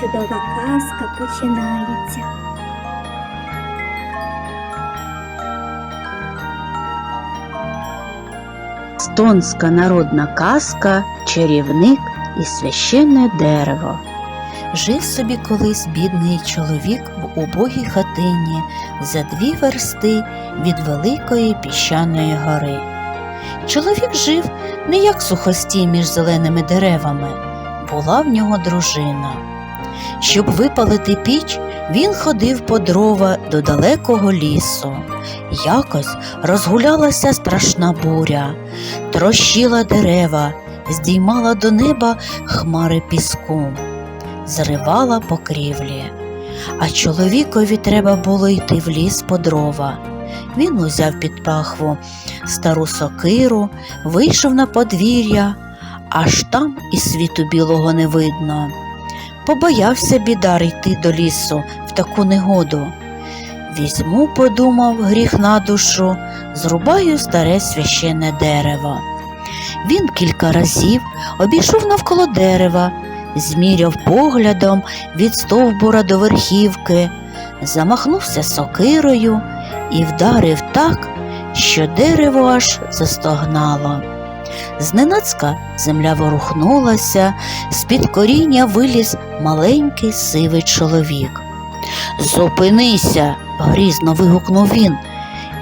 чудова казка починається. Стонська народна казка Чарівник і священне дерево. Жив собі колись бідний чоловік в убогій хатині за дві версти від великої піщаної гори. Чоловік жив не як сухостій між зеленими деревами, була в нього дружина. Щоб випалити піч, він ходив по дрова до далекого лісу. Якось розгулялася страшна буря, трощила дерева, здіймала до неба хмари піску, зривала покрівлі. А чоловікові треба було йти в ліс по дрова. Він узяв під пахву стару сокиру, вийшов на подвір'я, аж там і світу білого не видно. Побоявся бідар йти до лісу в таку негоду. Візьму, подумав, гріх на душу, зрубаю старе священне дерево. Він кілька разів обійшов навколо дерева, зміряв поглядом від стовбура до верхівки, замахнувся сокирою і вдарив так, що дерево аж застогнало. Зненацька земля ворухнулася, з-під коріння виліз маленький сивий чоловік. Зупинися, грізно вигукнув він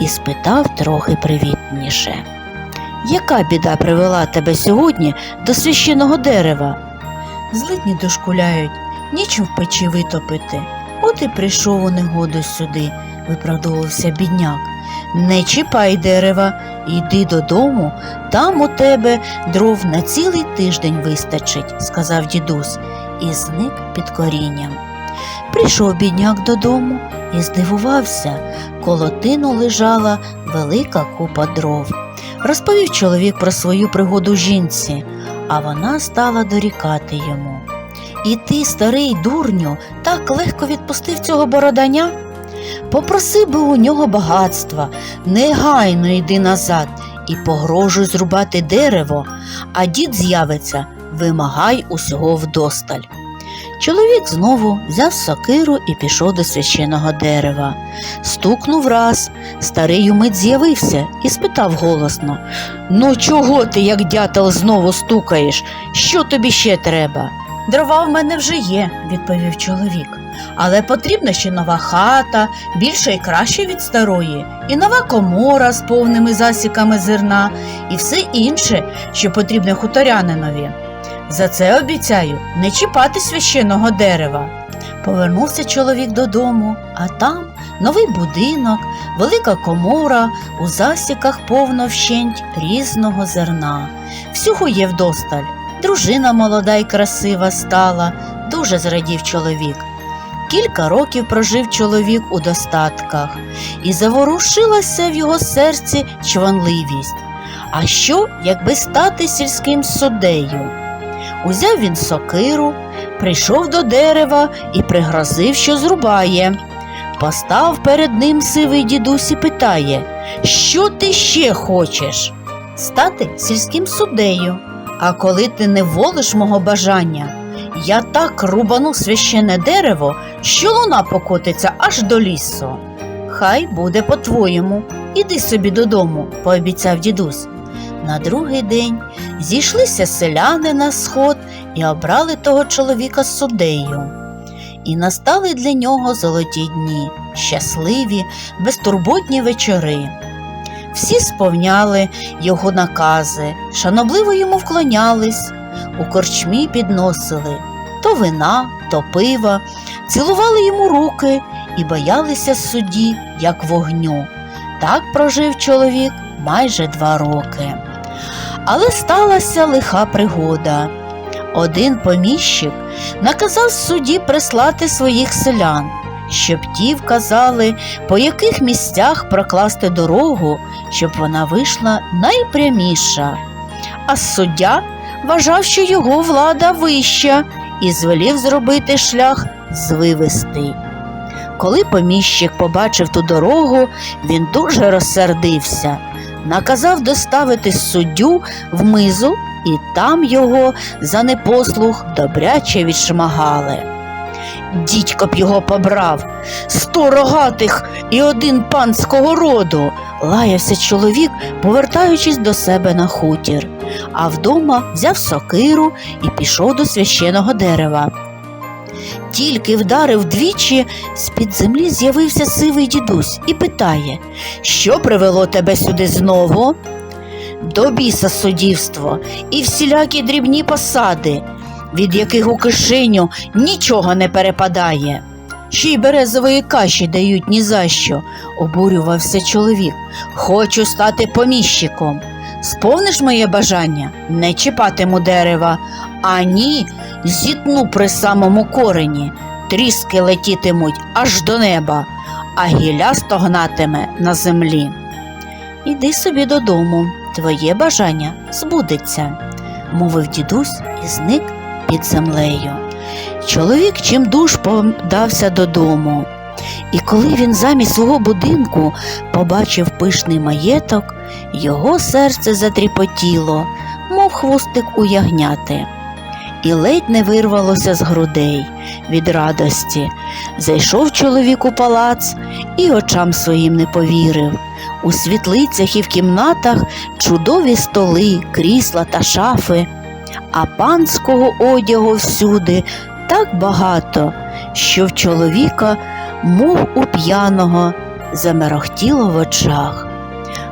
і спитав трохи привітніше. Яка біда привела тебе сьогодні до священого дерева? Злидні дошкуляють, нічим в печі витопити. От і прийшов у негоду сюди, виправдовувався бідняк. Не чіпай дерева, йди додому, там у тебе дров на цілий тиждень вистачить, сказав дідусь, і зник під корінням. Прийшов бідняк додому і здивувався, коло тину лежала велика купа дров. Розповів чоловік про свою пригоду жінці, а вона стала дорікати йому. І ти, старий дурню, так легко відпустив цього бороданя? Попроси би у нього багатства, негайно йди назад і погрожуй зрубати дерево, а дід з'явиться, вимагай усього вдосталь. Чоловік знову взяв сокиру і пішов до священого дерева. Стукнув раз, старий умить з'явився і спитав голосно Ну, чого ти, як дятел, знову стукаєш? Що тобі ще треба? Дрова в мене вже є, відповів чоловік. Але потрібна ще нова хата, більша і краща від старої, і нова комора з повними засіками зерна, і все інше, що потрібне хуторянинові. За це обіцяю не чіпати священного дерева. Повернувся чоловік додому, а там новий будинок, велика комора, у засіках повно вщенть різного зерна. Всього є вдосталь. Дружина молода й красива стала, дуже зрадів чоловік. Кілька років прожив чоловік у достатках, і заворушилася в його серці чванливість. А що, якби стати сільським суддею? Узяв він сокиру, прийшов до дерева і пригрозив, що зрубає. Постав перед ним сивий дідусь і питає, що ти ще хочеш? Стати сільським суддею. А коли ти не волиш мого бажання, я так рубану священне дерево, що луна покотиться аж до лісу. Хай буде по-твоєму, іди собі додому, пообіцяв дідусь. На другий день зійшлися селяни на сход і обрали того чоловіка суддею. І настали для нього золоті дні, щасливі, безтурботні вечори. Всі сповняли його накази, шанобливо йому вклонялись, у корчмі підносили то вина, то пива, цілували йому руки і боялися судді, як вогню. Так прожив чоловік майже два роки. Але сталася лиха пригода. Один поміщик наказав судді прислати своїх селян, щоб ті вказали, по яких місцях прокласти дорогу, щоб вона вийшла найпряміша. А суддя вважав, що його влада вища, і звелів зробити шлях звивистий. Коли поміщик побачив ту дорогу, він дуже розсердився, наказав доставити суддю в мизу, і там його за непослух добряче відшмагали. Дідько б його побрав, сто рогатих і один панського роду, лаявся чоловік, повертаючись до себе на хутір, а вдома взяв сокиру і пішов до священого дерева. Тільки вдарив двічі, з-під землі з'явився сивий дідусь і питає, що привело тебе сюди знову? До біса суддівство і всілякі дрібні посади, від яких у кишеню нічого не перепадає. Й березової каші дають ні за що, обурювався чоловік. Хочу стати поміщиком. Сповниш моє бажання, не чіпатиму дерева, а ні, зітну при самому корені, тріски летітимуть аж до неба, а гілля стогнатиме на землі. Іди собі додому, твоє бажання збудеться, мовив дідусь і зник під землею. Чоловік чимдуж подався додому, і коли він замість свого будинку побачив пишний маєток, його серце затріпотіло, мов хвостик у ягняти, і ледь не вирвалося з грудей від радості. Зайшов чоловік у палац і очам своїм не повірив. У світлицях і в кімнатах чудові столи, крісла та шафи, а панського одягу всюди так багато, що в чоловіка, мов у п'яного, замерехтіло в очах.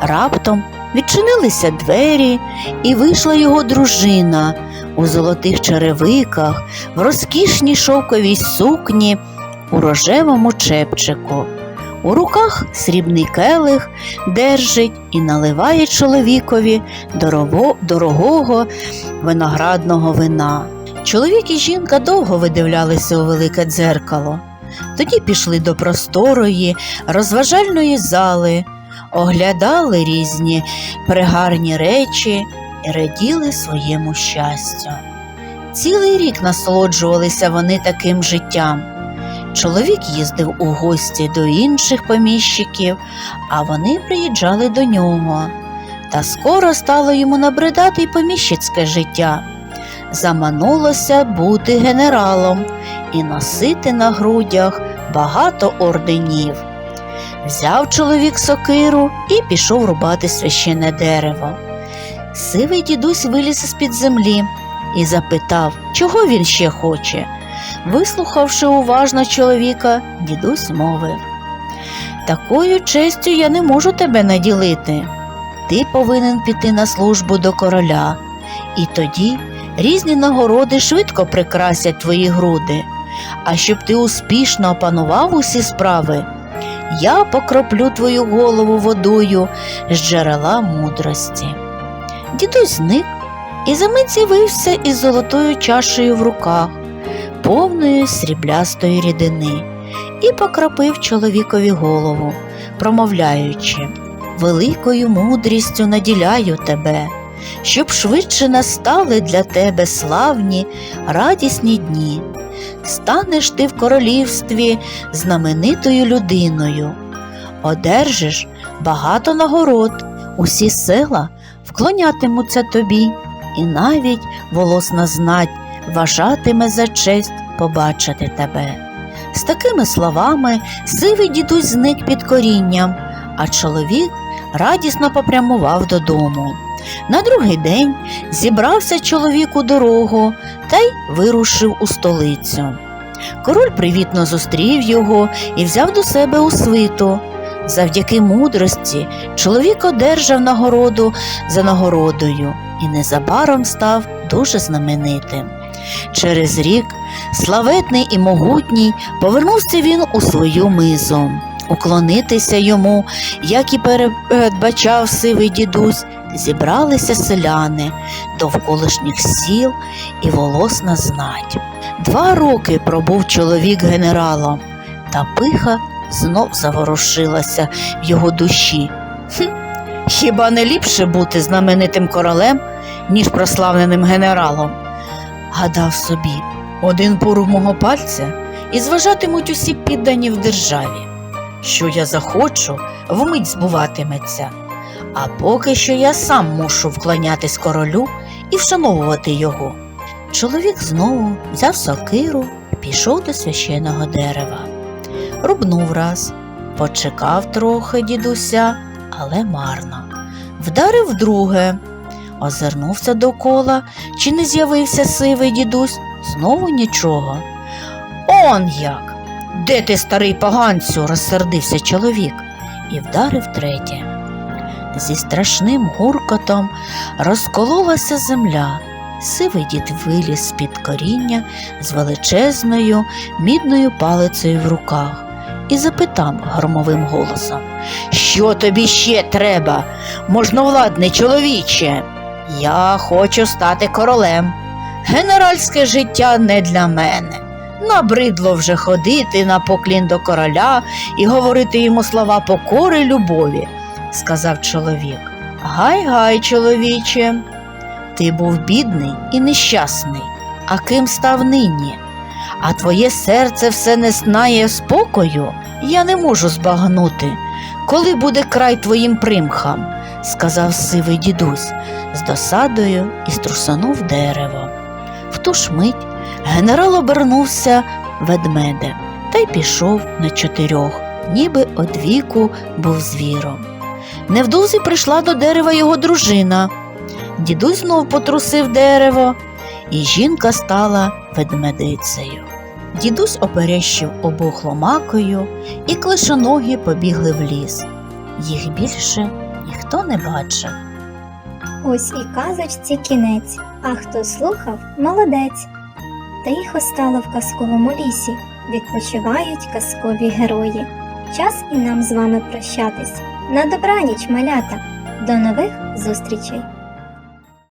Раптом відчинилися двері, і вийшла його дружина у золотих черевиках, в розкішній шовковій сукні, у рожевому чепчику. У руках срібний келих держить і наливає чоловікові дорово, дорогого виноградного вина. Чоловік і жінка довго видивлялися у велике дзеркало. Тоді пішли до просторої, розважальної зали, оглядали різні пригарні речі і раділи своєму щастю. Цілий рік насолоджувалися вони таким життям. Чоловік їздив у гості до інших поміщиків, а вони приїжджали до нього. Та скоро стало йому набридати й поміщицьке життя. Заманулося бути генералом і носити на грудях багато орденів. Взяв чоловік сокиру і пішов рубати священне дерево. Сивий дідусь виліз з-під землі і запитав, чого він ще хоче. Вислухавши уважно чоловіка, дідусь мовив Такою честю я не можу тебе наділити. Ти повинен піти на службу до короля, і тоді різні нагороди швидко прикрасять твої груди. А щоб ти успішно опанував усі справи, я покроплю твою голову водою з джерела мудрості. Дідусь зник і за з'явився із золотою чашею в руках повної сріблястої рідини і покропив чоловікові голову, промовляючи Великою мудрістю наділяю тебе, щоб швидше настали для тебе славні, радісні дні. Станеш ти в королівстві знаменитою людиною, одержиш багато нагород, усі села вклонятимуться тобі, і навіть волосна знать вважатиме за честь побачити тебе. З такими словами сивий дідусь зник під корінням, а чоловік радісно попрямував додому. На другий день зібрався чоловік у дорогу та й вирушив у столицю. Король привітно зустрів його і взяв до себе у свиту. Завдяки мудрості чоловік одержав нагороду за нагородою і незабаром став дуже знаменитим. Через рік славетний і могутній повернувся він у свою мизу. Уклонитися йому, як і передбачав сивий дідусь, зібралися селяни довколишніх сіл і волосна знать. Два роки пробув чоловік генералом, та пиха знов заворушилася в його душі. Хм, хіба не ліпше бути знаменитим королем, ніж прославленим генералом? Гадав собі, один порух мого пальця і зважатимуть усі піддані в державі. Що я захочу, вмить збуватиметься. А поки що я сам мушу вклонятись королю і вшановувати його. Чоловік знову взяв сокиру пішов до священого дерева. Рубнув раз, почекав трохи дідуся, але марно. Вдарив вдруге, озирнувся докола, чи не з'явився сивий дідусь, знову нічого. Он як! Де ти, старий поганцю? розсердився чоловік і вдарив третє. Зі страшним гуркотом розкололася земля. Сивий дід виліз з-під коріння з величезною мідною палицею в руках і запитав громовим голосом Що тобі ще треба, можновладний чоловіче? Я хочу стати королем. Генеральське життя не для мене. Набридло вже ходити на поклін до короля і говорити йому слова покори любові, сказав чоловік. Гай гай, чоловіче. Ти був бідний і нещасний, а ким став нині? А твоє серце все не знає спокою, я не можу збагнути. Коли буде край твоїм примхам, сказав сивий дідусь з досадою і струсанув дерево. В ту ж мить генерал обернувся ведмедем та й пішов на чотирьох, ніби одвіку був звіром. Невдовзі прийшла до дерева його дружина. Дідусь знов потрусив дерево, і жінка стала ведмедицею. Дідусь оперещив обох ломакою, і клишоногі побігли в ліс. Їх більше ніхто не бачив. Ось і казочці кінець, а хто слухав, молодець. Тихо стало в казковому лісі, відпочивають казкові герої. Час і нам з вами прощатись. На добраніч, малята. До нових зустрічей!